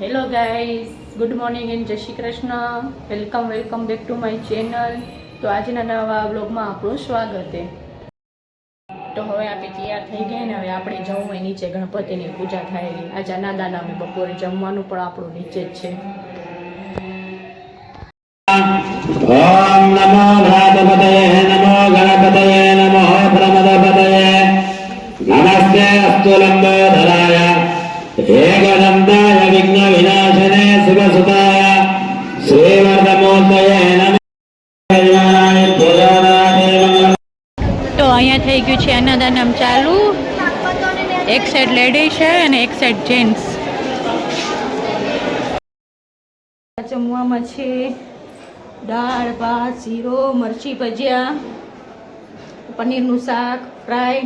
Hello guys good morning and Jai Shri Krishna welcome welcome back to my channel તો આજના નવા બ્લોગમાં આપણું સ્વાગત છે. તો હવે આપણે તૈયાર થઈ ગયા ને હવે આપણે જવું હોય નીચે ગણપતિની પૂજા થાય. આજે નાદાના અમે બપોરે જમવાનું પણ આપણું નીચે જ છે. તો અહીંયા થઈ ગયું છે અન્નદાનમ ચાલુ. એક સાઈડ લેડી છે અને એક સાઈડ જેન્ટ્સ જમવામાં છે દાળ, ભાત, શીરો, મરચી ભજીયા, પનીરનું શાક, ફ્રાય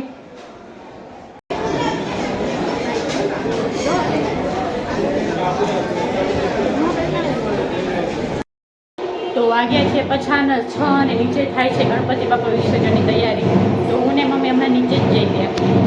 વાગ્યા છે પછાના છ અને નીચે થાય છે ગણપતિ બાપા વિસર્જનની તૈયારી. તો હું ને મમ્મી હમણાં નીચે જ જઈ ગયા.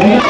Yeah.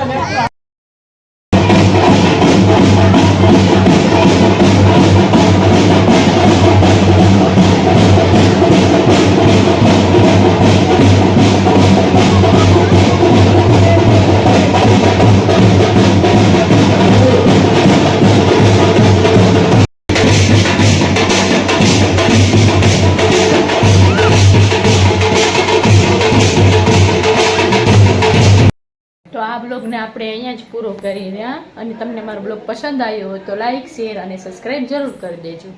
આ બ્લોગને આપણે અહીંયા જ પૂરો કરી રહ્યા અને તમને મારો બ્લોગ પસંદ આવ્યો હોય તો લાઈક, શેર અને સબસ્ક્રાઈબ જરૂર કરી દેજો.